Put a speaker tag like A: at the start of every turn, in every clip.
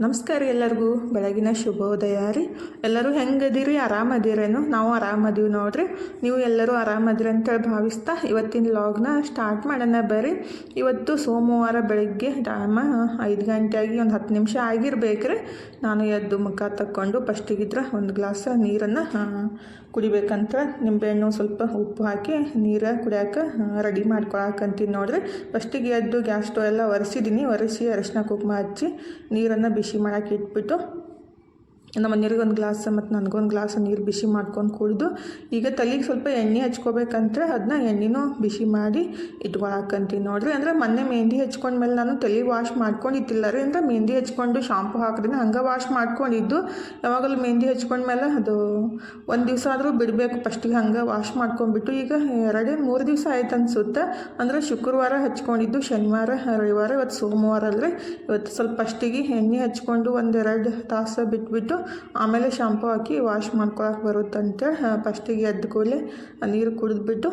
A: ನಮಸ್ಕಾರ ಎಲ್ಲರಿಗೂ. ಬೆಳಗಿನ ಶುಭೋದಯ ರೀ. ಎಲ್ಲರೂ ಹೆಂಗದಿರಿ? ಆರಾಮದಿರೇನು? ನಾವು ಆರಾಮದೀವಿ ನೋಡ್ರಿ. ನೀವು ಎಲ್ಲರೂ ಆರಾಮದಿರಿ ಅಂತೇಳಿ ಭಾವಿಸ್ತಾ ಇವತ್ತಿನ ಲಾಗ್ನ ಸ್ಟಾರ್ಟ್ ಮಾಡೋಣ ಬರ್ರಿ. ಇವತ್ತು ಸೋಮವಾರ ಬೆಳಗ್ಗೆ ಟೈಮ ಐದು ಗಂಟೆಯಾಗಿ ಒಂದು ಹತ್ತು ನಿಮಿಷ ಆಗಿರ್ಬೇಕ್ರಿ. ನಾನು ಎದ್ದು ಮುಖ ತಕ್ಕೊಂಡು ಫಸ್ಟಿಗಿದ್ರೆ ಒಂದು ಗ್ಲಾಸ್ ನೀರನ್ನು ಕುಡಿಬೇಕಂತ ನಿಂಬೆಹಣ್ಣು ಸ್ವಲ್ಪ ಉಪ್ಪು ಹಾಕಿ, ನೀರು ಕುಡಿಯೋಕೆ ರೆಡಿ ಮಾಡ್ಕೊಳಕಂತೀನಿ ನೋಡ್ರಿ. ಫಸ್ಟಿಗೆ ಎದ್ದು ಗ್ಯಾಸ್ ಸ್ಟವ್ ಎಲ್ಲ ಒರೆಸಿದ್ದೀನಿ ಒರೆಸಿ ಅರಿಶಿನ ಕುಂಕುಮ ಹಚ್ಚಿ ನೀರನ್ನು ಬಿಸಿ ಮಾಡೋಕೆ ಇಟ್ಬಿಟ್ಟು ನಮ್ಮ ಮನೆಯವ್ರಿಗೆ ಒಂದು ಗ್ಲಾಸ್ ಮತ್ತು ನನಗೊಂದು ಗ್ಲಾಸ್ ನೀರು ಬಿಸಿ ಮಾಡ್ಕೊಂಡು ಕುಡಿದು, ಈಗ ತಲೆಗೆ ಸ್ವಲ್ಪ ಎಣ್ಣೆ ಹಚ್ಕೋಬೇಕಂದ್ರೆ ಅದನ್ನ ಎಣ್ಣೆನೂ ಬಿಸಿ ಮಾಡಿ ಇಟ್ಕೊಳಕಂತೀನಿ ನೋಡ್ರಿ. ಅಂದರೆ ಮೊನ್ನೆ ಮೆಹಂದಿ ಹಚ್ಕೊಂಡ್ಮೇಲೆ ನಾನು ತಲೆ ವಾಶ್ ಮಾಡ್ಕೊಂಡಿದ್ದಿಲ್ಲ ರೀ. ಅಂದರೆ ಮೆಹಂದಿ ಹಚ್ಕೊಂಡು ಶಾಂಪು ಹಾಕಿದ್ರೆ ಹಂಗೆ ವಾಶ್ ಮಾಡ್ಕೊಂಡಿದ್ದು. ಯಾವಾಗಲೂ ಮೆಹಂದಿ ಹಚ್ಕೊಂಡ್ಮೇಲೆ ಅದು ಒಂದು ದಿವಸ ಆದರೂ ಬಿಡಬೇಕು ಫಸ್ಟಿಗೆ ಹಂಗೆ ವಾಶ್ ಮಾಡ್ಕೊಂಡ್ಬಿಟ್ಟು. ಈಗ ಎರಡೇ ಮೂರು ದಿವಸ ಆಯ್ತು ಅನ್ಸುತ್ತೆ. ಅಂದರೆ ಶುಕ್ರವಾರ ಹಚ್ಕೊಂಡಿದ್ದು, ಶನಿವಾರ, ರವಿವಾರ, ಇವತ್ತು ಸೋಮವಾರ ಅಲ್ಲರಿ ಇವತ್ತು ಸ್ವಲ್ಪ ಫಸ್ಟಿಗೆ ಎಣ್ಣೆ ಹಚ್ಕೊಂಡು ಒಂದೆರಡು ತಾಸು ಬಿಟ್ಬಿಟ್ಟು ಆಮೇಲೆ ಶಾಂಪು ಹಾಕಿ ವಾಶ್ ಮಾಡ್ಕೊಳಕ್ಕೆ ಬರುತ್ತಂತೆ. ಫಸ್ಟಿಗೆ ಎದ್ದ ಕೂಡಲೇ ನೀರು ಕುಡಿದ್ಬಿಟ್ಟು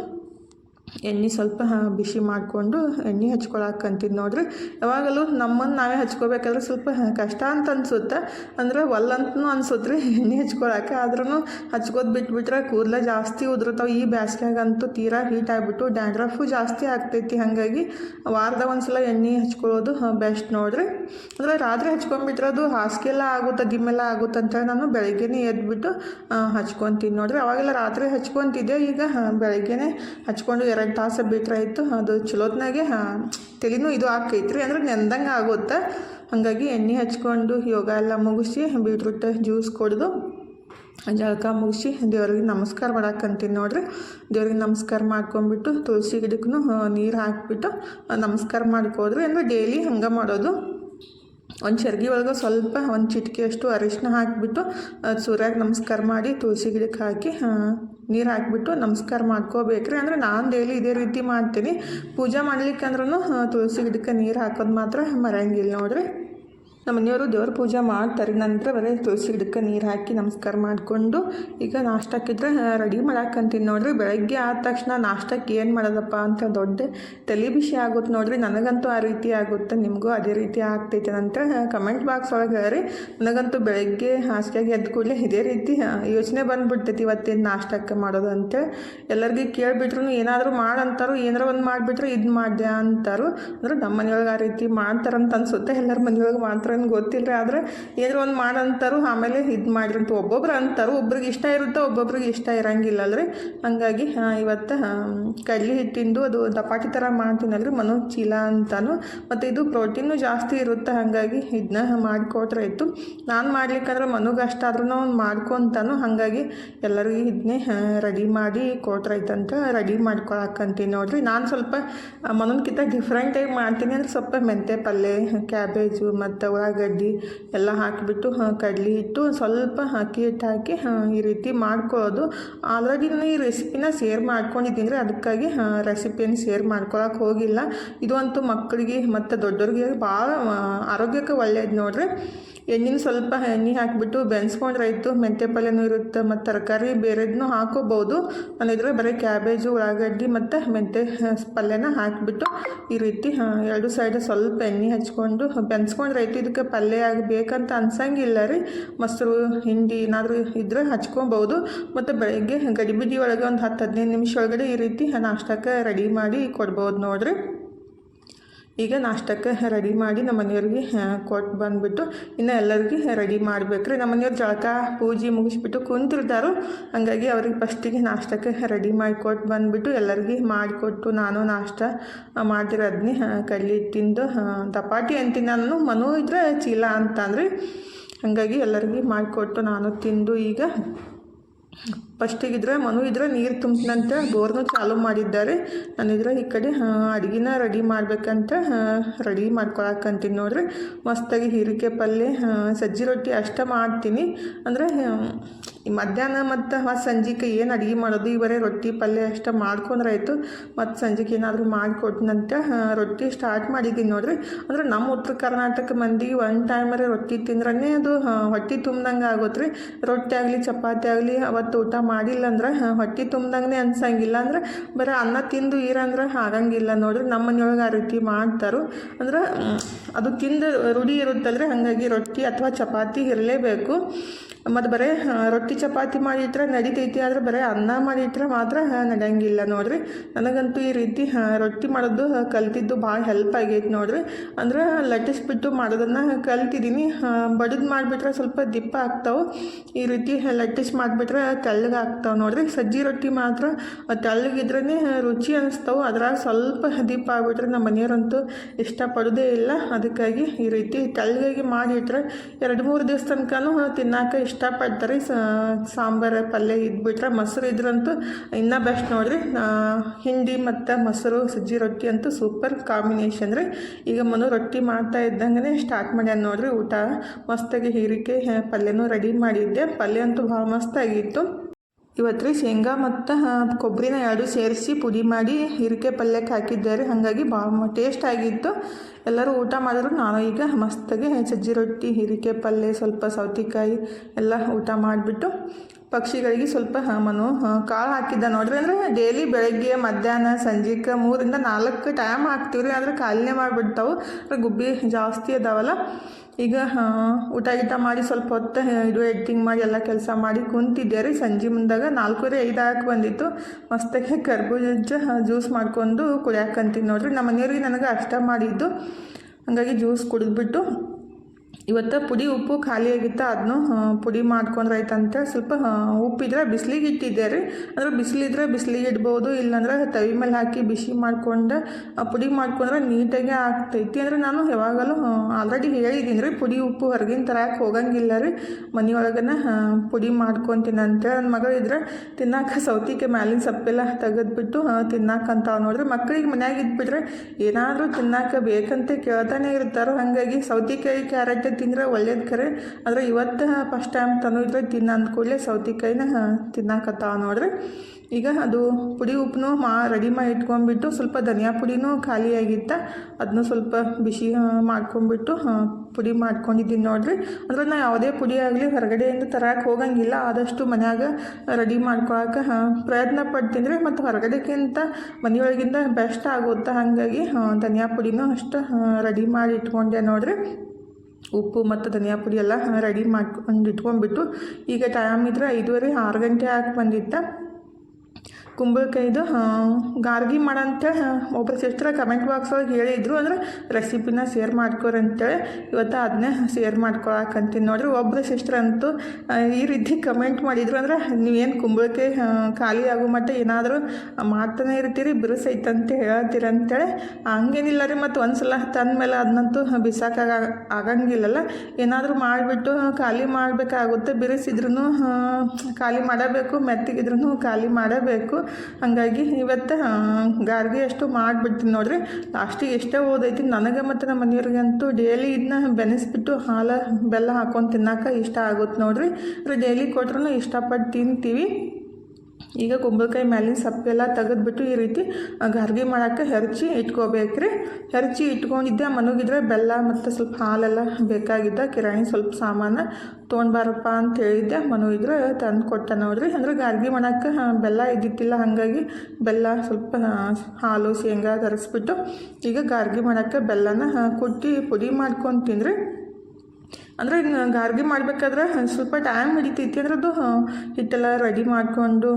A: ಎಣ್ಣೆ ಸ್ವಲ್ಪ ಬಿಸಿ ಮಾಡಿಕೊಂಡು ಎಣ್ಣೆ ಹಚ್ಕೊಳಕ್ಕಂತಿದ್ದು ನೋಡ್ರಿ. ಯಾವಾಗಲೂ ನಮ್ಮನ್ನು ನಾವೇ ಹಚ್ಕೋಬೇಕಾದ್ರೆ ಸ್ವಲ್ಪ ಕಷ್ಟ ಅಂತ ಅನ್ಸುತ್ತೆ. ಅಂದರೆ ಒಲ್ಲಂತನೂ ಅನ್ಸುತ್ತೆ ರೀ ಎಣ್ಣೆ ಹಚ್ಕೊಳಕ್ಕೆ. ಆದ್ರೂ ಹಚ್ಕೋದು ಬಿಟ್ಬಿಟ್ರೆ ಕೂದಲೇ ಜಾಸ್ತಿ ಉದುರ್ತಾವೆ. ಈ ಬ್ಯಾಸ್ಗ್ಯಾಗಂತೂ ತೀರಾ ಹೀಟ್ ಆಗಿಬಿಟ್ಟು ಡ್ಯಾಂಡ್ರಫು ಜಾಸ್ತಿ ಆಗ್ತೈತಿ. ಹಾಗಾಗಿ ವಾರದಾಗ ಒಂದ್ಸಲ ಎಣ್ಣೆ ಹಚ್ಕೊಳ್ಳೋದು ಬೆಸ್ಟ್ ನೋಡ್ರಿ. ಅಂದರೆ ರಾತ್ರಿ ಹಚ್ಕೊಂಡ್ಬಿಟ್ರೆ ಅದು ಆಗುತ್ತೆ ದಿಮ್ಮೆಲ್ಲ ಆಗುತ್ತೆ ಅಂತೇಳಿ ನಾನು ಬೆಳಗ್ಗೆನೇ ಎದ್ಬಿಟ್ಟು ಹಚ್ಕೊತೀನಿ ನೋಡ್ರಿ. ಅವಾಗೆಲ್ಲ ರಾತ್ರಿ ಹಚ್ಕೊತಿದ್ದೆ. ಈಗ ಬೆಳಗ್ಗೆನೇ ಹಚ್ಕೊಂಡು ಎರಡು ತಾಸು ಬಿಟ್ರಾಯಿತು ಅದು ಚಲೋತ್ನಾಗೆ ತಲೆನೂ ಇದು ಆಕೈತ್ರಿ ಅಂದ್ರೆ ನೆಂದಂಗೆ ಆಗುತ್ತೆ. ಹಾಗಾಗಿ ಎಣ್ಣೆ ಹಚ್ಕೊಂಡು ಯೋಗ ಎಲ್ಲ ಮುಗಿಸಿ, ಬೀಟ್ರೂಟ್ ಜ್ಯೂಸ್ ಕುಡ್ದು, ಜಳಕ ಮುಗಿಸಿ, ದೇವ್ರಿಗೆ ನಮಸ್ಕಾರ ಮಾಡಕ್ಕಂತೀನಿ ನೋಡ್ರಿ. ದೇವ್ರಿಗೆ ನಮಸ್ಕಾರ ಮಾಡ್ಕೊಂಡ್ಬಿಟ್ಟು, ತುಳಸಿ ಗಿಡಕ್ಕೂ ನೀರು ಹಾಕಿಬಿಟ್ಟು ನಮಸ್ಕಾರ ಮಾಡ್ಕೋದ್ರಿ. ಅಂದರೆ ಡೈಲಿ ಹಂಗೆ ಮಾಡೋದು. ಒಂದು ಚರ್ಗಿ ಒಳಗೆ ಸ್ವಲ್ಪ ಒಂದು ಚಿಟಿಕೆಯಷ್ಟು ಅರಿಶಿನ ಹಾಕಿಬಿಟ್ಟು ಸೂರ್ಯಾಗ ನಮಸ್ಕಾರ ಮಾಡಿ ತುಳಸಿ ಗಿಡಕ್ಕೆ ಹಾಕಿ ನೀರು ಹಾಕಿಬಿಟ್ಟು ನಮಸ್ಕಾರ ಮಾಡ್ಕೋಬೇಕ್ರಿ. ಅಂದರೆ ನಾನು ಡೈಲಿ ಇದೇ ರೀತಿ ಮಾಡ್ತೀನಿ. ಪೂಜೆ ಮಾಡ್ಲಿಕ್ಕೆ ಅಂದ್ರೂ ತುಳಸಿ ಗಿಡಕ್ಕೆ ನೀರು ಹಾಕೋದು ಮಾತ್ರ ಮರೆಯಂಗಿಲ್ಲ ನೋಡ್ರಿ. ನಮ್ಮ ಮನೆಯವರು ದೇವ್ರ ಪೂಜೆ ಮಾಡ್ತಾರೆ. ನಂತರ ಬರೀ ತುಳಸಿ ಗಿಡಕ್ಕೆ ನೀರು ಹಾಕಿ ನಮಸ್ಕಾರ ಮಾಡಿಕೊಂಡು ಈಗ ನಾಷ್ಟಕ್ಕಿದ್ರೆ ರೆಡಿ ಮಾಡಾಕಂತೀನಿ ನೋಡ್ರಿ. ಬೆಳಗ್ಗೆ ಆದ ತಕ್ಷಣ ನಾಷ್ಟಕ್ಕೆ ಏನು ಮಾಡೋದಪ್ಪ ಅಂತ ದೊಡ್ಡ ತಲೆ ಬಿಸಿ ಆಗುತ್ತೆ ನೋಡ್ರಿ. ನನಗಂತೂ ಆ ರೀತಿ ಆಗುತ್ತೆ. ನಿಮಗೂ ಅದೇ ರೀತಿ ಆಗ್ತೈತೆ. ನಂತರ ಕಮೆಂಟ್ ಬಾಕ್ಸ್ ಒಳಗೆ ರೀ ನನಗಂತೂ ಬೆಳಗ್ಗೆ ಹಾಸಿಗೆಗೆ ಎದ್ದು ಕೂಡಲೇ ಇದೇ ರೀತಿ ಯೋಚನೆ ಬಂದುಬಿಡ್ತೈತಿ ಇವತ್ತೇನು ನಾಷ್ಟಕ್ಕೆ ಮಾಡೋದು ಅಂತೇಳಿ ಎಲ್ಲರಿಗೂ ಕೇಳಿಬಿಟ್ರು ಏನಾದರೂ ಮಾಡಂತಾರು, ಏನಾರು ಒಂದು ಮಾಡಿಬಿಟ್ರೆ ಇದು ಮಾಡಿದೆ ಅಂತಾರು. ಅಂದ್ರೆ ನಮ್ಮ ಮನೆಯೊಳಗೆ ಆ ರೀತಿ ಮಾಡ್ತಾರಂತ ಅನ್ಸುತ್ತೆ. ಎಲ್ಲರ ಮನೆಯೊಳಗೆ ಮಾಡ್ತಾರ ಗೊತ್ತಿಲ್ಲ ಆದರೆ ಏನಾರ ಒಂದು ಮಾಡಂತಾರು ಆಮೇಲೆ ಇದು ಮಾಡಿರಿ ಅಂತ ಒಬ್ಬೊಬ್ರು ಅಂತಾರು, ಒಬ್ರಿಗೆ ಇಷ್ಟ ಇರುತ್ತೆ, ಒಬ್ಬೊಬ್ರಿಗೆ ಇಷ್ಟ ಇರಂಗಿಲ್ಲ ಅಲ್ರಿ. ಹಾಗಾಗಿ ಇವತ್ತು ಕಡ್ಲಿ ಹಿಟ್ಟಿಂದು ಅದು ದಪಾಟಿ ಥರ ಮಾಡ್ತೀನಲ್ರಿ ಮನೋ ಚೀಲ ಅಂತಾನು. ಮತ್ತು ಇದು ಪ್ರೋಟೀನು ಜಾಸ್ತಿ ಇರುತ್ತೆ, ಹಾಗಾಗಿ ಇದನ್ನ ಮಾಡಿಕೊಟ್ರೆ ಆಯಿತು. ನಾನು ಮಾಡ್ಲಿಕ್ಕಂದ್ರೆ ಮನುಗೆ ಅಷ್ಟಾದ್ರೂ ಅವ್ನು ಮಾಡ್ಕೊತಾನು. ಹಾಗಾಗಿ ಎಲ್ಲರಿಗೂ ಇದನ್ನೇ ರೆಡಿ ಮಾಡಿ ಕೊಟ್ರೈತಂತ ರೆಡಿ ಮಾಡ್ಕೊಳಕ್ಕಂತೀನಿ ನೋಡಿರಿ. ನಾನು ಸ್ವಲ್ಪ ಮನೋನ್ಕಿಂತ ಡಿಫ್ರೆಂಟಾಗಿ ಮಾಡ್ತೀನಿ ಅಂದ್ರೆ ಸ್ವಲ್ಪ ಮೆಂತೆ ಪಲ್ಯ ಕ್ಯಾಬೇಜು ಮತ್ತು ಉಳ್ಳಾಗಡ್ಡಿ ಎಲ್ಲ ಹಾಕಿಬಿಟ್ಟು ಕಡ್ಲಿ ಹಿಟ್ಟು ಸ್ವಲ್ಪ ಅಕ್ಕಿ ಹಿಟ್ಟು ಹಾಕಿ ಈ ರೀತಿ ಮಾಡ್ಕೊಳ್ಳೋದು. ಆಲ್ರೆಡಿ ನಾನು ಈ ರೆಸಿಪಿನ ಶೇರ್ ಮಾಡ್ಕೊಂಡಿದ್ದೀನಿ. ರೀ ಅದಕ್ಕಾಗಿ ರೆಸಿಪಿಯನ್ನು ಶೇರ್ ಮಾಡ್ಕೊಳಕ್ಕೆ ಹೋಗಿಲ್ಲ. ಇದು ಅಂತೂ ಮಕ್ಕಳಿಗೆ ಮತ್ತು ದೊಡ್ಡವ್ರಿಗೆ ಭಾಳ ಆರೋಗ್ಯಕ್ಕೆ ಒಳ್ಳೇದು ನೋಡ್ರಿ. ಎಣ್ಣೆನ ಸ್ವಲ್ಪ ಎಣ್ಣೆ ಹಾಕಿಬಿಟ್ಟು ಬೆನ್ಸ್ಕೊಂಡ್ರಾಯ್ತು ಮೆಂತೆ ಮೆಂತ್ಯ ಪಲ್ಯನೂ ಇರುತ್ತೆ, ಮತ್ತು ತರಕಾರಿ ಬೇರೆದನ್ನೂ ಹಾಕೋಬೋದು ನಾನು ಬರೀ ಕ್ಯಾಬೇಜು, ಉಳ್ಳಾಗಡ್ಡಿ ಮತ್ತು ಮೆಂತ್ಯ ಪಲ್ಯನ ಹಾಕಿಬಿಟ್ಟು ಈ ರೀತಿ ಎರಡು ಸೈಡ್ ಸ್ವಲ್ಪ ಎಣ್ಣೆ ಹಚ್ಕೊಂಡು ಬೆನ್ಸ್ಕೊಂಡ್ರಾಯ್ತು ಇದಕ್ಕೆ ಪಲ್ಯ ಆಗಬೇಕಂತ ಅನ್ಸಂಗಿಲ್ಲ ರೀ. ಮೊಸರು, ಹಿಂಡಿ ಏನಾದರೂ ಇದ್ರೆ ಹಚ್ಕೊಬೋದು ಮತ್ತು ಬೆಳಗ್ಗೆ ಗಡಿಬಿಡಿ ಒಳಗೆ ಒಂದು ಹತ್ತು ಹದಿನೈದು ನಿಮಿಷ ಒಳಗಡೆ ಈ ರೀತಿ ನಾಷ್ಟಕ್ಕೆ ರೆಡಿ ಮಾಡಿ ಕೊಡ್ಬೋದು ನೋಡ್ರಿ. ಈಗ ನಾಷ್ಟಕ್ಕೆ ರೆಡಿ ಮಾಡಿ ನಮ್ಮ ಮನೆಯವ್ರಿಗೆ ಕೊಟ್ಟು ಬಂದುಬಿಟ್ಟು ಇನ್ನು ಎಲ್ಲರಿಗೆ ರೆಡಿ ಮಾಡ್ಬೇಕ್ರಿ. ನಮ್ಮ ಮನೆಯವ್ರು ಜಳಕ ಪೂಜೆ ಮುಗಿಸ್ಬಿಟ್ಟು ಕುಂತಿರ್ತಾರೆ. ಹಾಗಾಗಿ ಅವ್ರಿಗೆ ಫಸ್ಟಿಗೆ ನಾಷ್ಟಕ್ಕೆ ರೆಡಿ ಮಾಡಿ ಕೊಟ್ಟು ಬಂದುಬಿಟ್ಟು ಎಲ್ಲರಿಗೆ ಮಾಡಿಕೊಟ್ಟು ನಾನು ನಾಷ್ಟ ಮಾಡ್ತಿರೋ. ಅದನ್ನೇ ಕಡ್ಲಿ ತಿಂದು ದಪಾಟಿ ಅಂತೀನಿ ನಾನು. ಮನು ಇದ್ರೆ ಚೀಲ ಅಂತಂದ್ರಿ. ಹಾಗಾಗಿ ಎಲ್ಲರಿಗೆ ಮಾಡಿಕೊಟ್ಟು ನಾನು ತಿಂದು ಈಗ ಫಸ್ಟಿಗಿದ್ರೆ ಮನು ಇದ್ರೆ ನೀರು ತುಂಬಿನಂತ, ಬೋರ್ನು ಚಾಲು ಮಾಡಿದ್ದಾರೆ. ನಾನಿದ್ರೆ ಈ ಕಡೆ ಅಡುಗೆನ ರೆಡಿ ಮಾಡ್ಬೇಕಂತ ರೆಡಿ ಮಾಡ್ಕೊಳಕ್ಕಂತೀನಿ ನೋಡ್ರಿ. ಮಸ್ತಾಗಿ ಹೀರಿಕೆ ಪಲ್ಯ ಸಜ್ಜಿ ರೊಟ್ಟಿ ಅಷ್ಟೇ ಮಾಡ್ತೀನಿ. ಅಂದರೆ ಈ ಮಧ್ಯಾಹ್ನ ಮತ್ತು ಮತ್ತು ಸಂಜೆಗೆ ಏನು ಅಡುಗೆ ಮಾಡೋದು? ಈ ಬರೀ ರೊಟ್ಟಿ ಪಲ್ಯ ಅಷ್ಟು ಮಾಡ್ಕೊಂಡ್ರೆ ಆಯಿತು. ಮತ್ತು ಸಂಜೆಗೆ ಏನಾದರೂ ಮಾಡಿಕೊಟ್ನಂತ ರೊಟ್ಟಿ ಸ್ಟಾರ್ಟ್ ಮಾಡಿದ್ದೀನಿ ನೋಡ್ರಿ. ಅಂದ್ರೆ ನಮ್ಮ ಉತ್ತರ ಕರ್ನಾಟಕ ಮಂದಿ ಒನ್ ಟೈಮರೇ ರೊಟ್ಟಿ ತಿಂದ್ರೇ ಅದು ಹೊಟ್ಟೆ ತುಂಬ್ದಂಗೆ ಆಗುತ್ತೆ ರೀ ರೊಟ್ಟಿ ಆಗಲಿ, ಚಪಾತಿ ಆಗಲಿ, ಅವತ್ತು ಊಟ ಮಾಡಿಲ್ಲ ಅಂದ್ರೆ ಹೊಟ್ಟೆ ತುಂಬ್ದಂಗೆ ಅನ್ಸಂಗಿಲ್ಲ. ಅಂದ್ರೆ ಬರೀ ಅನ್ನ ತಿಂದು ಇರಂದ್ರೆ ಆಗಂಗಿಲ್ಲ ನೋಡ್ರಿ. ನಮ್ಮ ಮನೆಯೊಳಗೆ ಆ ರೀತಿ ಮಾಡ್ತಾರೆ. ಅಂದ್ರೆ ಅದು ತಿಂದು ರೂಢಿ ರೀ ಹಾಗಾಗಿ ರೊಟ್ಟಿ ಅಥವಾ ಚಪಾತಿ ಇರಲೇಬೇಕು. ಮತ್ತು ಬರೀ ರೊಟ್ಟಿ ಚಪಾತಿ ಮಾಡಿಟ್ರೆ ನಡಿತೈತಿ, ಆದ್ರೆ ಬರೀ ಅನ್ನ ಮಾಡಿಟ್ರೆ ಮಾತ್ರ ನಡೆಯಂಗಿಲ್ಲ ನೋಡ್ರಿ. ನನಗಂತೂ ಈ ರೀತಿ ರೊಟ್ಟಿ ಮಾಡೋದು ಕಲ್ತಿದ್ದು ಭಾಳ ಹೆಲ್ಪ್ ಆಗೈತೆ ನೋಡ್ರಿ. ಅಂದ್ರೆ ಲಟ್ಟಿಸ್ಬಿಟ್ಟು ಮಾಡೋದನ್ನು ಕಲ್ತಿದ್ದೀನಿ ಬಡದು ಮಾಡಿಬಿಟ್ರೆ ಸ್ವಲ್ಪ ದಿಪ್ಪ ಆಗ್ತಾವೆ. ಈ ರೀತಿ ಲಟ್ಟಿಸ್ ಮಾಡಿಬಿಟ್ರೆ ತೆಳ್ಳಗೆ ಆಗ್ತಾವೆ ನೋಡ್ರಿ. ಸಜ್ಜಿ ರೊಟ್ಟಿ ಮಾತ್ರ ತೆಳ್ಳಗಿದ್ರೇ ರುಚಿ ಅನಿಸ್ತಾವೆ. ಅದ್ರಾಗ ಸ್ವಲ್ಪ ದಿಪ್ಪ ಆಗಿಬಿಟ್ರೆ ನಮ್ಮ ಮನೆಯವರಂತೂ ಇಷ್ಟಪಡೋದೇ ಇಲ್ಲ. ಅದಕ್ಕಾಗಿ ಈ ರೀತಿ ತೆಳ್ಳಗಾಗಿ ಮಾಡಿಟ್ರೆ ಎರಡು ಮೂರು ದಿವಸ ತನಕನೂ ತಿನ್ನಾಕ ಇಷ್ಟಪಡ್ತಾರೆ. ಸಾಂಬಾರು, ಪಲ್ಯ ಇದ್ಬಿಟ್ರೆ ಮೊಸರು ಇದ್ರಂತೂ ಇನ್ನೂ ಬೆಸ್ಟ್ ನೋಡಿರಿ. ಹಿಂಡಿ ಮತ್ತು ಮೊಸರು, ಸಜ್ಜಿ ರೊಟ್ಟಿ ಅಂತೂ ಸೂಪರ್ ಕಾಂಬಿನೇಷನ್ ರೀ. ಈಗ ಮನು ರೊಟ್ಟಿ ಮಾಡ್ತಾ ಇದ್ದಂಗೆ ಸ್ಟಾರ್ಟ್ ಮಾಡ್ಯಾನ ನೋಡಿರಿ ಊಟ. ಮಸ್ತಾಗಿ ಹೀರಿಕೆ ಪಲ್ಯನೂ ರೆಡಿ ಮಾಡಿದ್ದೆ. ಪಲ್ಯ ಅಂತೂ ಭಾಳ ಮಸ್ತಾಗಿತ್ತು. ಇವತ್ತು ರೀ ಶೇಂಗಾ ಮತ್ತು ಕೊಬ್ಬರಿನ ಎರಡು ಸೇರಿಸಿ ಪುಡಿ ಮಾಡಿ ಹೀರಿಕೆ ಪಲ್ಯಕ್ಕೆ ಹಾಕಿದ್ದಾರೆ ಹಾಗಾಗಿ ಭಾಳ ಟೇಸ್ಟ್ ಆಗಿತ್ತು. ಎಲ್ಲರೂ ಊಟ ಮಾಡಿದ್ರು. ನಾನು ಈಗ ಮಸ್ತಾಗಿ ಸಜ್ಜಿ ರೊಟ್ಟಿ, ಹೀರಿಕೆ ಪಲ್ಯ, ಸ್ವಲ್ಪ ಸೌತೆಕಾಯಿ ಎಲ್ಲ ಊಟ ಮಾಡಿಬಿಟ್ಟು ಪಕ್ಷಿಗಳಿಗೆ ಸ್ವಲ್ಪ ಮನು ಕಾಳು ಹಾಕಿದ್ದೆ ನೋಡ್ರಿ. ಅಂದರೆ ಡೈಲಿ ಬೆಳಗ್ಗೆ, ಮಧ್ಯಾಹ್ನ ಸಂಜೆಗೆ ಮೂರಿಂದ ನಾಲ್ಕು ಟೈಮ್ ಹಾಕ್ತೀವಿ ರೀ ಆದರೆ ಖಾಲಿನೇ ಮಾಡಿಬಿಡ್ತಾವೆ. ಗುಬ್ಬಿ ಜಾಸ್ತಿ ಅದಾವಲ್ಲ. ಈಗ ಊಟ ಗೀಟ ಮಾಡಿ ಸ್ವಲ್ಪ ಹೊತ್ತು ಇದು ಎಡಿಟಿಂಗ್ ಮಾಡಿ ಎಲ್ಲ ಕೆಲಸ ಮಾಡಿ ಕುಂತಿದ್ದೆ ರೀ. ಸಂಜೆ ಮುಂದಾಗ ನಾಲ್ಕೂವರೆ ಐದು ಹಾಕಿ ಬಂದಿತ್ತು. ಮಸ್ತಾಗಿ ಕರ್ಬೂಜ ಜ್ಯೂಸ್ ಮಾಡ್ಕೊಂಡು ಕುಡಿಯಾಕಂತೀನಿ ನೋಡ್ರಿ. ನಮ್ಮ ಮನೆಯವ್ರಿಗೆ ನನಗೆ ಅಷ್ಟ ಮಾಡಿದ್ದು. ಹಾಗಾಗಿ ಜ್ಯೂಸ್ ಕುಡಿದ್ಬಿಟ್ಟು ಇವತ್ತು ಪುಡಿ ಉಪ್ಪು ಖಾಲಿ ಆಗಿತ್ತು ಅದನ್ನು ಪುಡಿ ಮಾಡ್ಕೊಂಡ್ರೆ ಆಯ್ತಂತ. ಸ್ವಲ್ಪ ಉಪ್ಪಿದ್ರೆ ಬಿಸಿಲಿಗೆ ಇಟ್ಟಿದ್ದೆ ರೀ ಅಂದ್ರೆ ಬಿಸಿಲಿದ್ರೆ ಬಿಸಿಲಿಗೆ ಇಡ್ಬೋದು, ಇಲ್ಲಾಂದ್ರೆ ತವಿ ಮೇಲೆ ಹಾಕಿ ಬಿಸಿ ಮಾಡ್ಕೊಂಡು ಪುಡಿ ಮಾಡ್ಕೊಂಡ್ರೆ ನೀಟಾಗಿ ಆಗ್ತೈತಿ. ಅಂದ್ರೆ ನಾನು ಯಾವಾಗಲೂ ಆಲ್ರೆಡಿ ಹೇಳಿದ್ದೀನಿ ರೀ, ಪುಡಿ ಉಪ್ಪು ಹೊರಗಿನ ತರಕ್ಕೆ ಹೋಗಂಗಿಲ್ಲ ರೀ. ಮನೆಯೊಳಗನ ಪುಡಿ ಮಾಡ್ಕೊತೀನಿ ನನ್ನ ಮಗಳು ಇದ್ರೆ ತಿನ್ನಾಕ ಸೌತಿಗೆ ಮ್ಯಾಲಿನ ಸಪ್ಪೆಲ್ಲ ತೆಗೆದ್ಬಿಟ್ಟು ತಿನ್ನಾಕಂತ ನೋಡಿದ್ರೆ ಮಕ್ಕಳಿಗೆ ಮನ್ಯಾಗ ಏನಾದರೂ ತಿನ್ನಾಕ ಬೇಕಂತ ಕೇಳ್ತಾನೆ ಇರ್ತಾರೋ. ಹಾಗಾಗಿ ಸೌತಿಕಾಯಿ, ಕ್ಯಾರೆಟ್ ತಿಂದರೆ ಒಳ್ಳೇದು ಖರೆ ಆದರೆ ಇವತ್ತು ಫಸ್ಟ್ ಟೈಮ್ ತಂದಿದ್ರೆ ಇದ್ರೆ ತಿನ್ನ ಅಂದ ಕೂಡಲೇ ಸೌತೆಕಾಯಿನ ತಿನ್ನಾಕತ್ತಾವ ನೋಡ್ರಿ. ಈಗ ಅದು ಪುಡಿ ಉಪ್ಪನ್ನು ಮಾ, ರೆಡಿ ಮಾಡಿ ಇಟ್ಕೊಂಡ್ಬಿಟ್ಟು ಸ್ವಲ್ಪ ಧನಿಯಾ ಪುಡಿನೂ ಖಾಲಿಯಾಗಿತ್ತ ಅದನ್ನು ಸ್ವಲ್ಪ ಬಿಸಿ ಮಾಡ್ಕೊಂಡ್ಬಿಟ್ಟು ಪುಡಿ ಮಾಡ್ಕೊಂಡಿದ್ದೀನಿ ನೋಡ್ರಿ. ಅಂದ್ರೆ ನಾ ಯಾವುದೇ ಪುಡಿ ಆಗಲಿ ಹೊರಗಡೆಯಿಂದ ತರಕ್ಕೆ ಹೋಗಂಗಿಲ್ಲ. ಆದಷ್ಟು ಮನ್ಯಾಗ ರೆಡಿ ಮಾಡ್ಕೊಳಕ್ಕೆ ಪ್ರಯತ್ನ ಪಡ್ತೀನಿ ರೀ ಮತ್ತು ಹೊರಗಡೆಗಿಂತ ಮನೆಯೊಳಗಿಂದ ಬೆಸ್ಟ್ ಆಗುತ್ತೆ ಹಾಗಾಗಿ ಧನಿಯಾ ಪುಡಿನೂ ಅಷ್ಟು ರೆಡಿ ಮಾಡಿ ಇಟ್ಕೊಂಡೆ ನೋಡ್ರಿ. ಉಪ್ಪು ಮತ್ತು ಧನಿಯಾ ಪುಡಿ ಎಲ್ಲ ರೆಡಿ ಮಾಡ್ಕೊಂಡು ಇಟ್ಕೊಂಡ್ಬಿಟ್ಟು ಈಗ ಟೈಮ್ ಇದ್ರೆ ಐದುವರೆ ಆರು ಗಂಟೆ ಆಗಿ ಬಂದಿತ್ತ. ಕುಂಬಳಕಾಯಿದು ಗಾರ್ಗಿ ಮಾಡಂತ ಒಬ್ಬರು ಸಿಸ್ಟರ್ ಕಮೆಂಟ್ ಬಾಕ್ಸ್ ಒಳಗೆ ಹೇಳಿದ್ರು ಅಂದ್ರೆ ರೆಸಿಪಿನ ಶೇರ್ ಮಾಡ್ಕೊರಿ ಅಂತೇಳಿ ಇವತ್ತು ಅದನ್ನೇ ಶೇರ್ ಮಾಡ್ಕೊಳಕಂತೀನಿ ನೋಡ್ರಿ. ಒಬ್ಬರು ಸಿಸ್ಟರ್ ಅಂತೂ ಈ ರೀತಿ ಕಮೆಂಟ್ ಮಾಡಿದ್ರು ಅಂದ್ರೆ ನೀವೇನು ಕುಂಬಳಕಾಯಿ ಆ, ಖಾಲಿ ಆಗೋ ಮಟ್ಟ ಏನಾದರೂ ಮಾಡ್ತಾನೆ ಇರ್ತೀರಿ ಬಿರುಸೈತಂತ ಹೇಳ್ತೀರಿ ಅಂತೇಳಿ. ಹಂಗೇನಿಲ್ಲ ರೀ ಮತ್ತು ಒಂದ್ಸಲ ತಂದ ಮೇಲೆ ಅದನ್ನಂತೂ ಬಿಸಾಕಾಗ ಆಗಂಗಿಲ್ಲಲ್ಲ. ಏನಾದರೂ ಮಾಡಿಬಿಟ್ಟು ಖಾಲಿ ಮಾಡಬೇಕಾಗುತ್ತೆ. ಬಿರುಸಿದ್ರೂ ಖಾಲಿ ಮಾಡಬೇಕು ಮೆತ್ತಗಿದ್ರೂ ಖಾಲಿ ಮಾಡಬೇಕು. ಹಾಗಾಗಿ ಇವತ್ತು ಗಾರ್ಗೆ ಅಷ್ಟು ಮಾಡಿಬಿಡ್ತೀನಿ ನೋಡ್ರಿ. ಲಾಸ್ಟಿಗೆ ಎಷ್ಟೇ ಓದೈತಿ, ನನಗೆ ಮತ್ತು ನಮ್ಮ ಮನೆಯವ್ರಿಗಂತೂ ಡೈಲಿ ಇದನ್ನ ಬೆನೆಸ್ಬಿಟ್ಟು ಹಾಲು, ಬೆಲ್ಲ ಹಾಕೊಂಡು ತಿನ್ನೋಕೆ ಇಷ್ಟ ಆಗುತ್ತೆ ನೋಡ್ರಿ. ಡೈಲಿ ಕೊಟ್ರೂ ಇಷ್ಟಪಟ್ಟು ತಿಂತೀವಿ. ಈಗ ಕುಂಬಳಕಾಯಿ ಮ್ಯಾಲಿನ ಸಪ್ಪೆಲ್ಲ ತೆಗೆದ್ಬಿಟ್ಟು ಈ ರೀತಿ ಗರ್ಗಿ ಮಾಡೋಕ್ಕೆ ಹೆರ್ಚಿ ಇಟ್ಕೋಬೇಕ್ರಿ. ಹೆರ್ಚಿ ಇಟ್ಕೊಂಡಿದ್ದೆ, ಮನಗಿದ್ರೆ ಬೆಲ್ಲ ಮತ್ತು ಸ್ವಲ್ಪ ಹಾಲೆಲ್ಲ ಬೇಕಾಗಿದ್ದ, ಕಿರಾಣಿ ಸ್ವಲ್ಪ ಸಾಮಾನು ತೊಗೊಂಡ್ಬಾರಪ್ಪ ಅಂತ ಹೇಳಿದ್ದೆ. ಮನಗಿದ್ರೆ ತಂದು ಕೊಟ್ಟ ನೋಡ್ರಿ. ಅಂದ್ರೆ ಗಾರ್ಗಿ ಮಾಡೋಕ್ಕೆ ಬೆಲ್ಲ ಇದ್ದಿತ್ತಿಲ್ಲ ಹಾಗಾಗಿ ಬೆಲ್ಲ ಸ್ವಲ್ಪ ಹಾಲು, ಶೇಂಗಾ ತರಿಸ್ಬಿಟ್ಟು ಈಗ ಗಾರ್ಗಿ ಮಾಡೋಕ್ಕೆ ಬೆಲ್ಲನ ಕುಟ್ಟಿ ಪುಡಿ ಮಾಡ್ಕೊಂಡು ರೀ ಅಂದರೆ ಗಾರ್ಗಿ ಮಾಡಬೇಕಾದ್ರೆ ಸ್ವಲ್ಪ ಟೈಮ್ ಹಿಡಿತೈತಿ. ಅಂದ್ರೆ ಅದು ಹಿಟ್ಟೆಲ್ಲ ರೆಡಿ ಮಾಡಿಕೊಂಡು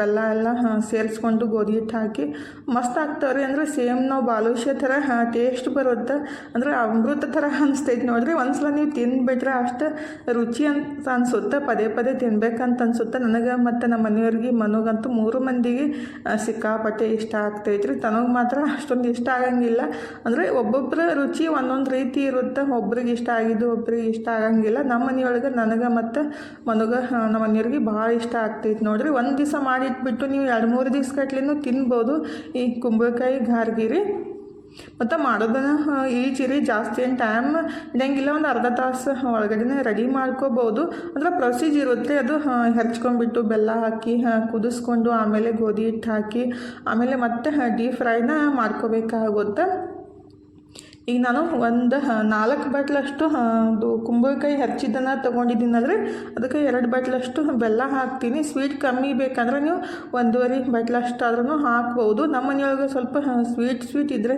A: ಬೆಲ್ಲ ಎಲ್ಲ ಸೇರಿಸ್ಕೊಂಡು ಗೋಧಿ ಹಿಟ್ಟು ಹಾಕಿ ಮಸ್ತ್ ಆಗ್ತಾವ್ರಿ. ಅಂದ್ರೆ ಸೇಮ್ ನಾವು ಬಾಲುಷ್ಯ ಥರ ಟೇಸ್ಟ್ ಬರುತ್ತೆ. ಅಂದ್ರೆ ಅಮೃತ ಥರ ಅನಿಸ್ತೈತಿ ನೋಡ್ರಿ. ಒಂದ್ಸಲ ನೀವು ತಿನ್ಬಿಟ್ರೆ ಅಷ್ಟು ರುಚಿ ಅಂತ ಅನ್ಸುತ್ತೆ. ಪದೇ ಪದೇ ತಿನ್ಬೇಕಂತ ಅನ್ಸುತ್ತೆ. ನನಗೆ ಮತ್ತು ನಮ್ಮ ಮನೆಯವ್ರಿಗೆ, ಮನಗಂತೂ ಮೂರು ಮಂದಿಗೆ ಸಿಕ್ಕಾಪಟ್ಟೆ ಇಷ್ಟ ಆಗ್ತೈತ್ರಿ. ತನಗೆ ಮಾತ್ರ ಅಷ್ಟೊಂದು ಇಷ್ಟ ಆಗಂಗಿಲ್ಲ. ಅಂದರೆ ಒಬ್ಬೊಬ್ಬರ ರುಚಿ ಒಂದೊಂದು ರೀತಿ ಇರುತ್ತೆ. ಒಬ್ರಿಗೆ ಇಷ್ಟ ಆಗಿದ್ದು, ಒಬ್ರಿಗೆ ಇಷ್ಟ ಆಗಂಗಿಲ್ಲ. ನಮ್ಮ ಮನೆಯೊಳಗೆ ನನಗೆ ಮತ್ತು ಮನಗ ನಮ್ಮ ಮನೆಯವ್ರಿಗೆ ಭಾಳ ಇಷ್ಟ ಆಗ್ತೈತೆ ನೋಡಿರಿ. ಒಂದು ದಿವಸ ಮಾಡಿಟ್ಬಿಟ್ಟು ನೀವು ಎರಡು ಮೂರು ದಿವ್ಸ ಕಟ್ಲಿನೂ ತಿನ್ಬೋದು. ಈ ಕುಂಬಳಕಾಯಿ, ಗಾರ್ಗಿರಿ, ಮತ್ತು ಮಾಡೋದನ್ನು ಈಜಿರಿ ಜಾಸ್ತಿ ಏನು ಟೈಮ್ ಇಡಂಗಿಲ್ಲ. ಒಂದು ಅರ್ಧ ತಾಸು ಒಳಗಡೆನೇ ರೆಡಿ ಮಾಡ್ಕೋಬೋದು. ಅಂದ್ರೆ ಪ್ರೊಸೀಜ್ ಇರುತ್ತೆ. ಅದು ಹೆರ್ಚ್ಕೊಂಡ್ಬಿಟ್ಟು ಬೆಲ್ಲ ಹಾಕಿ ಕುದಿಸ್ಕೊಂಡು ಆಮೇಲೆ ಗೋಧಿ ಹಿಟ್ಟು ಹಾಕಿ, ಆಮೇಲೆ ಮತ್ತೆ ಡೀಪ್ ಫ್ರೈನ ಮಾಡ್ಕೋಬೇಕಾಗುತ್ತೆ. ಈಗ ನಾನು ಒಂದು ನಾಲ್ಕು ಬಟ್ಲಷ್ಟು ಅದು ಕುಂಬಳಕಾಯಿ ಹಚ್ಚಿದ್ದನ್ನು ತೊಗೊಂಡಿದ್ದೀನಲ್ರಿ ಅದಕ್ಕೆ ಎರಡು ಬಟ್ಲಷ್ಟು ಬೆಲ್ಲ ಹಾಕ್ತೀನಿ. ಸ್ವೀಟ್ ಕಮ್ಮಿ ಬೇಕಂದ್ರೆ ನೀವು ಒಂದೂವರೆ ಬಾಟ್ಲಷ್ಟಾದ್ರೂ ಹಾಕ್ಬೋದು. ನಮ್ಮ ಮನೆಯೊಳಗೆ ಸ್ವಲ್ಪ ಸ್ವೀಟ್ ಸ್ವೀಟ್ ಇದ್ರೇ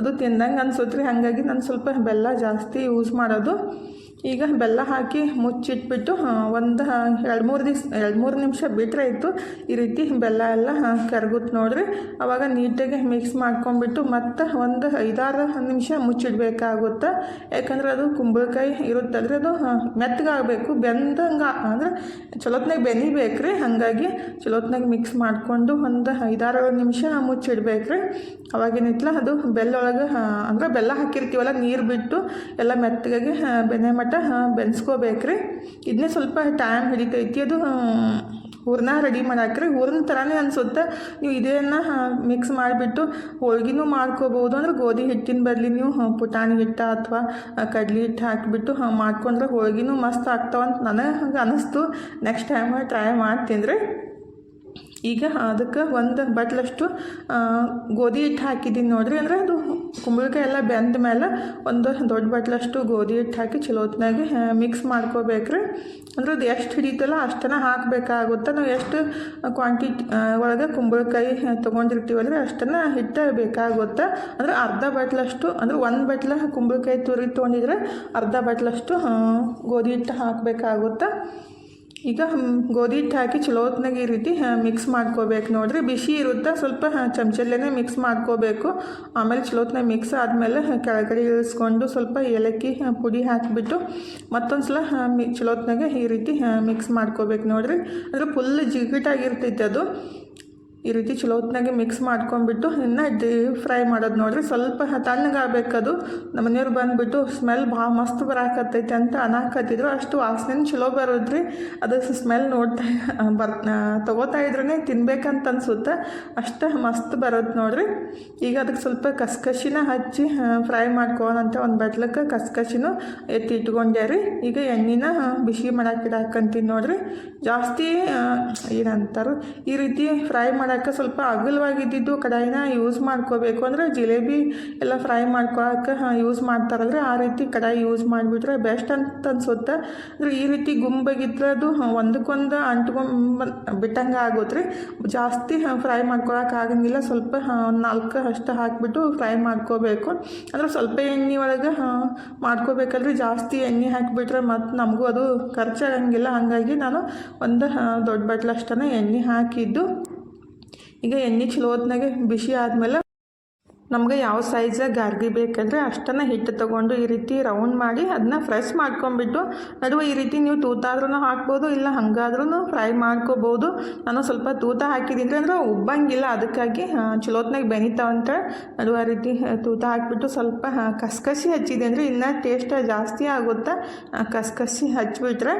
A: ಅದು ತಿಂದಂಗೆ ಅನ್ಸುತ್ತೆ ರೀ. ಹಾಗಾಗಿ ನಾನು ಸ್ವಲ್ಪ ಬೆಲ್ಲ ಜಾಸ್ತಿ ಯೂಸ್ ಮಾಡೋದು. ಈಗ ಬೆಲ್ಲ ಹಾಕಿ ಮುಚ್ಚಿಟ್ಬಿಟ್ಟು ಒಂದು ಎರಡು ಮೂರು ದಿವ್ಸ, ಎರಡು ಮೂರು ನಿಮಿಷ ಬಿಟ್ಟರೆ ಇತ್ತು ಈ ರೀತಿ ಬೆಲ್ಲ ಎಲ್ಲ ಕರಗುತ್ತೆ ನೋಡಿರಿ. ಅವಾಗ ನೀಟಾಗಿ ಮಿಕ್ಸ್ ಮಾಡ್ಕೊಂಬಿಟ್ಟು ಮತ್ತು ಒಂದು ಐದಾರು ನಿಮಿಷ ಮುಚ್ಚಿಡ್ಬೇಕಾಗುತ್ತೆ. ಯಾಕಂದ್ರೆ ಅದು ಕುಂಬಳಕಾಯಿ ಇರುತ್ತಲ್ರಿ, ಅದು ಮೆತ್ತಗಾಗಬೇಕು, ಬೆಂದಂಗೆ, ಅಂದ್ರೆ ಚಲೋತ್ನಾಗ ಬೆನಿಬೇಕು ರೀ ಹಾಗಾಗಿ ಚಲೋತ್ನಾಗ ಮಿಕ್ಸ್ ಮಾಡಿಕೊಂಡು ಒಂದು ಐದಾರು ನಿಮಿಷ ಮುಚ್ಚಿಡ್ಬೇಕು ರೀ ಅವಾಗೇನಿತ್ತಲ್ಲ ಅದು ಬೆಲ್ಲೊಳಗೆ ಅಂದ್ರೆ ಬೆಲ್ಲ ಹಾಕಿರ್ತೀವಲ್ಲ, ನೀರು ಬಿಟ್ಟು ಎಲ್ಲ ಮೆತ್ತಗಾಗಿ ಬೆನೆ ಮಟ್ಟ ಬೆನ್ಸ್ಕೋಬೇಕ್ರಿ. ಇದನ್ನೇ ಸ್ವಲ್ಪ ಟೈಮ್ ಹಿಡಿತೈತಿ. ಅದು ಹೂರ್ಣ ರೆಡಿ ಮಾಡಾಕ್ರಿ. ಹೂರ್ಣ ಥರನೇ ಅನ್ಸುತ್ತೆ. ನೀವು ಇದನ್ನು ಮಿಕ್ಸ್ ಮಾಡಿಬಿಟ್ಟು ಹೋಳ್ಗಿನೂ ಮಾಡ್ಕೋಬೋದು. ಅಂದ್ರೆ ಗೋಧಿ ಹಿಟ್ಟಿನ ಬದಲಿ ನೀವು ಪುಟಾಣಿ ಹಿಟ್ಟು ಅಥವಾ ಕಡ್ಲಿ ಹಿಟ್ಟು ಹಾಕಿಬಿಟ್ಟು ಮಾಡ್ಕೊಂಡ್ರೆ ಹೋಳ್ಗಿನೂ ಮಸ್ತ್ ಆಗ್ತಾವಂತ ನನಗೆ ಹಂಗೆ ಅನ್ನಿಸ್ತು ನೆಕ್ಸ್ಟ್ ಟೈಮ್ ಟ್ರೈ ಮಾಡ್ತೀನಿ ರೀ. ಈಗ ಅದಕ್ಕೆ ಒಂದು ಬಟ್ಲಷ್ಟು ಗೋಧಿ ಹಿಟ್ಟು ಹಾಕಿದ್ದೀನಿ ನೋಡ್ರಿ. ಅಂದರೆ ಅದು ಕುಂಬಳಕಾಯಿ ಎಲ್ಲ ಬೆಂದ ಮೇಲೆ ಒಂದು ದೊಡ್ಡ ಬಟ್ಲಷ್ಟು ಗೋಧಿ ಹಿಟ್ಟು ಹಾಕಿ ಚಲೋ ಹೊತ್ನಾಗೆ ಮಿಕ್ಸ್ ಮಾಡ್ಕೋಬೇಕ್ರಿ. ಅಂದ್ರೆ ಅದು ಎಷ್ಟು ಹಿಡಿತಲ್ಲ ಅಷ್ಟನ್ನು ಹಾಕಬೇಕಾಗುತ್ತೆ. ನಾವು ಎಷ್ಟು ಕ್ವಾಂಟಿಟಿ ಒಳಗೆ ಕುಂಬಳಕಾಯಿ ತೊಗೊಂಡಿರ್ತೀವಲ್ರಿ ಅಷ್ಟನ್ನು ಹಿಟ್ಟು ಬೇಕಾಗುತ್ತೆ. ಅಂದರೆ ಅರ್ಧ ಬಟ್ಲಷ್ಟು, ಅಂದ್ರೆ ಒಂದು ಬಟ್ಲ ಕುಂಬಳಕಾಯಿ ತುರಿ ತೊಗೊಂಡಿದ್ರೆ ಅರ್ಧ ಬಟ್ಲಷ್ಟು ಗೋಧಿ ಹಿಟ್ಟು ಹಾಕಬೇಕಾಗುತ್ತೆ. ಈಗ ಗೋಧಿ ಹಿಟ್ಟು ಹಾಕಿ ಚಲೋತ್ನಾಗ ಈ ರೀತಿ ಮಿಕ್ಸ್ ಮಾಡ್ಕೋಬೇಕು ನೋಡಿರಿ. ಬಿಸಿ ಇರುತ್ತೆ ಸ್ವಲ್ಪ ಚಮಚಲ್ಲೇ ಮಿಕ್ಸ್ ಮಾಡ್ಕೋಬೇಕು. ಆಮೇಲೆ ಚಲೋತ್ನಾಗ ಮಿಕ್ಸ್ ಆದಮೇಲೆ ಕೆಳಗಡೆ ಇಳಿಸ್ಕೊಂಡು ಸ್ವಲ್ಪ ಏಲಕ್ಕಿ ಪುಡಿ ಹಾಕಿಬಿಟ್ಟು ಮತ್ತೊಂದು ಸಲ ಮಿ ಚಲೋತ್ನಾಗೆ ಈ ರೀತಿ ಮಿಕ್ಸ್ ಮಾಡ್ಕೋಬೇಕು ನೋಡಿರಿ. ಅಂದರೆ ಫುಲ್ ಜಿಗಿಟಾಗಿರ್ತೈತೆ ಅದು. ಈ ರೀತಿ ಚಲೋತ್ನಾಗೆ ಮಿಕ್ಸ್ ಮಾಡ್ಕೊಂಡ್ಬಿಟ್ಟು ಇನ್ನು ಡೀಪ್ ಫ್ರೈ ಮಾಡೋದು ನೋಡ್ರಿ. ಸ್ವಲ್ಪ ತಣ್ಣಗಾಗಬೇಕದು. ನಮ್ಮ ಮನೆಯವ್ರು ಬಂದುಬಿಟ್ಟು ಸ್ಮೆಲ್ ಭಾಳ ಮಸ್ತ್ ಬರಾಕತ್ತೈತೆ ಅಂತ ಅನ್ನಕತ್ತಿದ್ರು ಅಷ್ಟು ವಾಸನೆ ಚಲೋ ಬರೋದ್ರಿ ಅದು ಸ್ಮೆಲ್ ನೋಡ್ತಾ, ಬರ್ ತೊಗೋತಾ ಇದ್ರೇ ತಿನ್ಬೇಕಂತ ಅನ್ಸುತ್ತೆ. ಅಷ್ಟು ಮಸ್ತ್ ಬರೋದು ನೋಡ್ರಿ. ಈಗ ಅದಕ್ಕೆ ಸ್ವಲ್ಪ ಕಸ್ಕಸಿನ ಹಚ್ಚಿ ಫ್ರೈ ಮಾಡ್ಕೊಂಡಂತ ಒಂದು ಬಟ್ಲಕ್ಕೆ ಕಸ್ಕಸಿನೂ ಎತ್ತಿ ಇಟ್ಕೊಂಡೆ ರೀ. ಈಗ ಎಣ್ಣೆನ ಬಿಸಿ ಮಾಡಾಕಿಡಾಕಂತೀನಿ ನೋಡ್ರಿ. ಜಾಸ್ತಿ ಏನಂತಾರೆ, ಈ ರೀತಿ ಫ್ರೈ ಮಾಡೋಕ್ಕೆ ಸ್ವಲ್ಪ ಅಗಲವಾಗಿದ್ದಿದ್ದು ಕಡಾಯಿನ ಯೂಸ್ ಮಾಡ್ಕೋಬೇಕು. ಅಂದರೆ ಜಿಲೇಬಿ ಎಲ್ಲ ಫ್ರೈ ಮಾಡ್ಕೊಳಕ್ಕೆ ಯೂಸ್ ಮಾಡ್ತಾರಲ್ರಿ. ಆ ರೀತಿ ಕಡಾಯಿ ಯೂಸ್ ಮಾಡಿಬಿಟ್ರೆ ಬೆಸ್ಟ್ ಅಂತ ಅನ್ಸುತ್ತೆ. ಅಂದರೆ ಈ ರೀತಿ ಗುಂಬಾಗಿದ್ರೆ ಅದು ಒಂದಕ್ಕೊಂದು ಅಂಟ್ಕೊಂಬ, ಬಿಟ್ಟಂಗೆ ಆಗುತ್ತೆ ಜಾಸ್ತಿ ಫ್ರೈ ಮಾಡ್ಕೊಳಕ್ಕೆ ಆಗಂಗಿಲ್ಲ. ಸ್ವಲ್ಪ ನಾಲ್ಕು ಅಷ್ಟು ಹಾಕಿಬಿಟ್ಟು ಫ್ರೈ ಮಾಡ್ಕೋಬೇಕು. ಅಂದರೆ ಸ್ವಲ್ಪ ಎಣ್ಣೆ ಒಳಗೆ ಮಾಡ್ಕೋಬೇಕಲ್ರಿ. ಜಾಸ್ತಿ ಎಣ್ಣೆ ಹಾಕಿಬಿಟ್ರೆ ಮತ್ತು ನಮಗೂ ಅದು ಖರ್ಚಾಗಂಗಿಲ್ಲ. ಹಾಗಾಗಿ ನಾನು ಒಂದು ದೊಡ್ಡ ಬಟ್ಲಷ್ಟನ್ನು ಎಣ್ಣೆ ಹಾಕಿದ್ದು. ಈಗ ಎಣ್ಣೆ ಚಲೋ ಹೊತ್ನಾಗೆ ಬಿಸಿ ಆದಮೇಲೆ ನಮ್ಗೆ ಯಾವ ಸೈಜ ಗಾರ್ಗಿ ಬೇಕಂದ್ರೆ ಅಷ್ಟನ್ನು ಹಿಟ್ಟು ತೊಗೊಂಡು ಈ ರೀತಿ ರೌಂಡ್ ಮಾಡಿ ಅದನ್ನ ಫ್ರೆಶ್ ಮಾಡ್ಕೊಂಡ್ಬಿಟ್ಟು ನಡುವೆ ಈ ರೀತಿ ನೀವು ತೂತಾದ್ರೂ ಹಾಕ್ಬೋದು, ಇಲ್ಲ ಹಂಗಾದ್ರೂ ಫ್ರೈ ಮಾಡ್ಕೋಬೋದು. ನಾನು ಸ್ವಲ್ಪ ತೂತ ಹಾಕಿದ್ದೀನಿ ಅಂದ್ರೆ ಉಬ್ಬಂಗಿಲ್ಲ. ಅದಕ್ಕಾಗಿ ಚಲೋತ್ನಾಗ ಬೆನಿತಾವಂತ ನಡುವೆ ಆ ರೀತಿ ತೂತ ಹಾಕಿಬಿಟ್ಟು ಸ್ವಲ್ಪ ಕಸಕಸಿ ಹಚ್ಚಿದೆ ಅಂದರೆ ಇನ್ನೂ ಟೇಸ್ಟ್ ಜಾಸ್ತಿ ಆಗುತ್ತೆ? ಕಸ್ಕಸಿ ಹಚ್ಬಿಟ್ರೆ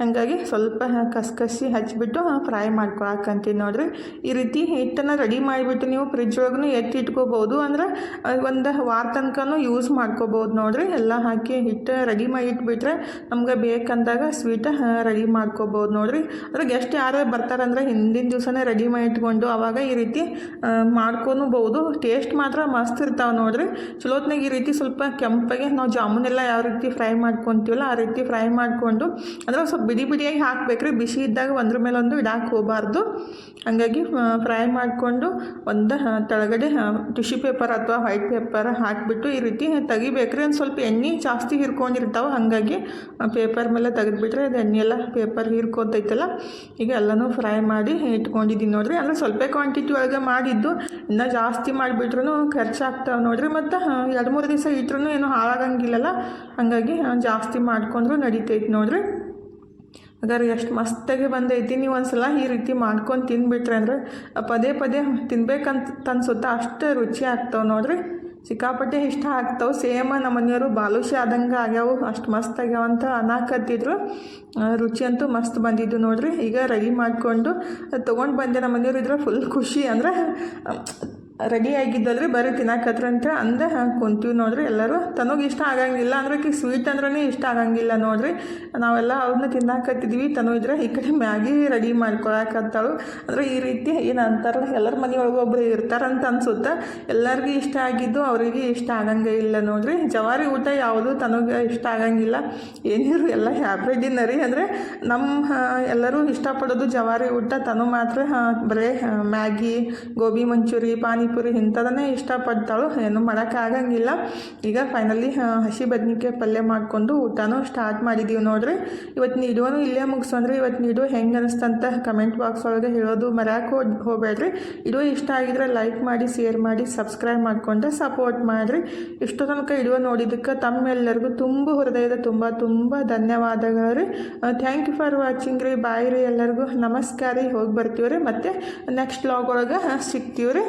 A: ಹಂಗಾಗಿ ಸ್ವಲ್ಪ ಕಸಕಸಿ ಹಚ್ಚಿಬಿಟ್ಟು ಫ್ರೈ ಮಾಡ್ಕೊಳಕ್ಕಂತೀನಿ ನೋಡಿರಿ. ಈ ರೀತಿ ಹಿಟ್ಟನ್ನು ರೆಡಿ ಮಾಡಿಬಿಟ್ಟು ನೀವು ಫ್ರಿಜ್ ಒಳಗೂ ಎತ್ತಿ ಇಟ್ಕೋಬೋದು ಅಂದ್ರೆ ಒಂದು ವಾರ ತನಕನೂ ಯೂಸ್ ಮಾಡ್ಕೋಬೋದು ನೋಡಿರಿ. ಎಲ್ಲ ಹಾಕಿ ಹಿಟ್ಟು ರೆಡಿ ಮಾಡಿ ಇಟ್ಬಿಟ್ರೆ ನಮ್ಗೆ ಬೇಕಂದಾಗ ಸ್ವೀಟ ರೆಡಿ ಮಾಡ್ಕೋಬೋದು ನೋಡಿರಿ. ಅಂದ್ರೆ ಗೆಸ್ಟ್ ಯಾರು ಬರ್ತಾರಂದ್ರೆ ಹಿಂದಿನ ದಿವಸನೇ ರೆಡಿ ಮಾಡಿ ಇಟ್ಕೊಂಡು ಅವಾಗ ಈ ರೀತಿ ಮಾಡ್ಕೊಬೋದು ಟೇಸ್ಟ್ ಮಾತ್ರ ಮಸ್ತ್ ಇರ್ತಾವೆ ನೋಡ್ರಿ. ಚಲೋತ್ನಾಗ ಈ ರೀತಿ ಸ್ವಲ್ಪ ಕೆಂಪಗೆ ನಾವು ಜಾಮೂನೆಲ್ಲ ಯಾವ ರೀತಿ ಫ್ರೈ ಮಾಡ್ಕೊತೀವಲ್ಲ, ಆ ರೀತಿ ಫ್ರೈ ಮಾಡಿಕೊಂಡು ಅಂದ್ರೆ ಸ್ವಲ್ಪ ಬಿಡಿ ಬಿಡಿಯಾಗಿ ಹಾಕ್ಬೇಕ್ರಿ. ಬಿಸಿ ಇದ್ದಾಗ ಒಂದ್ರ ಮೇಲೆ ಒಂದು ಇಡಾಕೆ ಹೋಗಬಾರ್ದು. ಹಾಗಾಗಿ ಫ್ರೈ ಮಾಡಿಕೊಂಡು ಒಂದು ತೆಳಗಡೆ ಟಿಶ್ಯೂ ಪೇಪರ್ ಅಥವಾ ವೈಟ್ ಪೇಪರ್ ಹಾಕಿಬಿಟ್ಟು ಈ ರೀತಿ ತೆಗಿಬೇಕ್ರಿ. ಒಂದು ಸ್ವಲ್ಪ ಎಣ್ಣೆ ಜಾಸ್ತಿ ಹಿರ್ಕೊಂಡಿರ್ತಾವೆ. ಹಾಗಾಗಿ ಪೇಪರ್ ಮೇಲೆ ತೆಗೆದುಬಿಟ್ರೆ ಅದು ಎಣ್ಣೆ ಎಲ್ಲ ಪೇಪರ್ ಹೀರ್ಕೊತೈತಲ್ಲ. ಈಗ ಎಲ್ಲನೂ ಫ್ರೈ ಮಾಡಿ ಇಟ್ಕೊಂಡಿದ್ದೀನಿ ನೋಡಿರಿ. ಅಂದರೆ ಸ್ವಲ್ಪ ಕ್ವಾಂಟಿಟಿ ಒಳಗೆ ಮಾಡಿದ್ದು. ಇನ್ನೂ ಜಾಸ್ತಿ ಮಾಡಿಬಿಟ್ರು ಖರ್ಚಾಗ್ತಾವೆ ನೋಡಿರಿ. ಮತ್ತು ಎರಡು ಮೂರು ದಿವಸ ಇಟ್ರೂ ಏನೂ ಹಾಳಾಗಂಗಿಲ್ಲಲ್ಲ. ಹಾಗಾಗಿ ಜಾಸ್ತಿ ಮಾಡಿಕೊಂಡ್ರು ನಡಿತೈತೆ ನೋಡ್ರಿ. ಹಾಗಾದ್ರೆ ಎಷ್ಟು ಮಸ್ತಾಗಿ ಬಂದೈತಿ. ನೀವು ಒಂದ್ಸಲ ಈ ರೀತಿ ಮಾಡ್ಕೊಂಡು ತಿನ್ಬಿಟ್ರೆ ಅಂದರೆ ಪದೇ ಪದೇ ತಿನ್ಬೇಕಂತ ಅನ್ಸುತ್ತೆ, ಅಷ್ಟು ರುಚಿ ಆಗ್ತಾವೆ ನೋಡ್ರಿ. ಸಿಕ್ಕಾಪಟ್ಟೆ ಇಷ್ಟ ಆಗ್ತಾವೆ. ಸೇಮ ನಮ್ಮ ಮನೆಯವರು ಬಾಲುಷಿ ಆದಂಗೆ ಆಗ್ಯಾವು, ಅಷ್ಟು ಮಸ್ತ್ ಆಗ್ಯಾವ ಅಂತ ರುಚಿ ಅಂತೂ ಮಸ್ತ್ ಬಂದಿದ್ದು ನೋಡ್ರಿ. ಈಗ ರೆಡಿ ಮಾಡಿಕೊಂಡು ತೊಗೊಂಡು ಬಂದೆ ನಮ್ಮ ಮನೆಯವರು ಇದ್ರೆ ಫುಲ್ ಖುಷಿ ಅಂದ್ರೆ ರೆಡಿ ಆಗಿದ್ದಲ್ರಿ ಬರೀ ತಿನ್ನಕತ್ರ ಅಂತ ಅಂದೆ ಕುಂತೀವಿ ನೋಡ್ರಿ ಎಲ್ಲರೂ. ತನಗೆ ಇಷ್ಟ ಆಗಂಗಿಲ್ಲ ಅಂದ್ರೆ ಈಗ ಸ್ವೀಟ್ ಅಂದ್ರೇ ಇಷ್ಟ ಆಗಂಗಿಲ್ಲ ನೋಡ್ರಿ. ನಾವೆಲ್ಲ ಅವ್ರನ್ನ ತಿನ್ನಾಕತ್ತಿದ್ವಿ ತನು ಇದ್ರೆ ಈ ಕಡೆ ಮ್ಯಾಗಿ ರೆಡಿ ಮಾಡ್ಕೊಳಕತ್ತಾಳು ಅಂದ್ರೆ ಈ ರೀತಿ ಏನು ಅಂತಾರಲ್ಲ, ಎಲ್ಲರ ಮನೆಯೊಳಗೆ ಒಬ್ಬರು ಇರ್ತಾರಂತ ಅನ್ಸುತ್ತೆ. ಎಲ್ಲರಿಗೂ ಇಷ್ಟ ಆಗಿದ್ದು ಅವರಿಗೆ ಇಷ್ಟ ಆಗಂಗೆ ಇಲ್ಲ ನೋಡ್ರಿ. ಜವಾರಿ ಊಟ ಯಾವುದು ತನಗೆ ಇಷ್ಟ ಆಗಂಗಿಲ್ಲ. ಏನಿರು ಎಲ್ಲ ಹ್ಯಾಪಿ ಡಿನ್ನರಿ ಅಂದರೆ ನಮ್ಮ ಎಲ್ಲರೂ ಇಷ್ಟಪಡೋದು ಜವಾರಿ ಊಟ. ತನು ಮಾತ್ರ ಬರೀ ಮ್ಯಾಗಿ, ಗೋಬಿ ಮಂಚೂರಿ ಪಾನಿಪುರಿ ಇಂಥದನ್ನೇ ಇಷ್ಟಪಡ್ತಾಳು ಏನು ಮಾಡೋಕ್ಕಾಗಂಗಿಲ್ಲ ಈಗ ಫೈನಲಿ ಹಸಿ ಬದ್ನಿಕಾಯಿ ಪಲ್ಯ ಮಾಡಿಕೊಂಡು ಊಟನೂ ಸ್ಟಾರ್ಟ್ ಮಾಡಿದ್ದೀವಿ ನೋಡ್ರಿ. ಇವತ್ತು ನೀಡುವನು ಇಲ್ಲೇ ಮುಗಿಸೋಂದ್ರೆ ಇವತ್ತು ನೀಡು ಹೆಂಗೆ ಅನಿಸ್ತಂತ ಕಮೆಂಟ್ ಬಾಕ್ಸ್ ಒಳಗೆ ಹೇಳೋದು ಮರ್ಯಾಕೆ ಹೋಗಿ, ಹೋಗ್ಬೇಡ್ರಿ. ಇಡುವ ಇಷ್ಟ ಆಗಿದ್ರೆ ಲೈಕ್ ಮಾಡಿ ಶೇರ್ ಮಾಡಿ ಸಬ್ಸ್ಕ್ರೈಬ್ ಮಾಡಿಕೊಂಡ್ರೆ ಸಪೋರ್ಟ್ ಮಾಡಿರಿ. ಇಷ್ಟು ತನಕ ಇಡುವ ನೋಡಿದ್ದಕ್ಕೆ ತಮ್ಮೆಲ್ಲರಿಗೂ ತುಂಬ ಹೃದಯದ ತುಂಬ ತುಂಬ ಧನ್ಯವಾದಗಳು ರೀ. ಥ್ಯಾಂಕ್ ಯು ಫಾರ್ ವಾಚಿಂಗ್ ರೀ. ಬಾಯ್ ರೀ ಎಲ್ಲರಿಗೂ. ನಮಸ್ಕಾರ ರೀ. ಹೋಗಿ ಬರ್ತೀವಿ ರೀ ಮತ್ತು ನೆಕ್ಸ್ಟ್ ಲಾಗ್ ಒಳಗೆ ಸಿಗ್ತೀವಿ ರೀ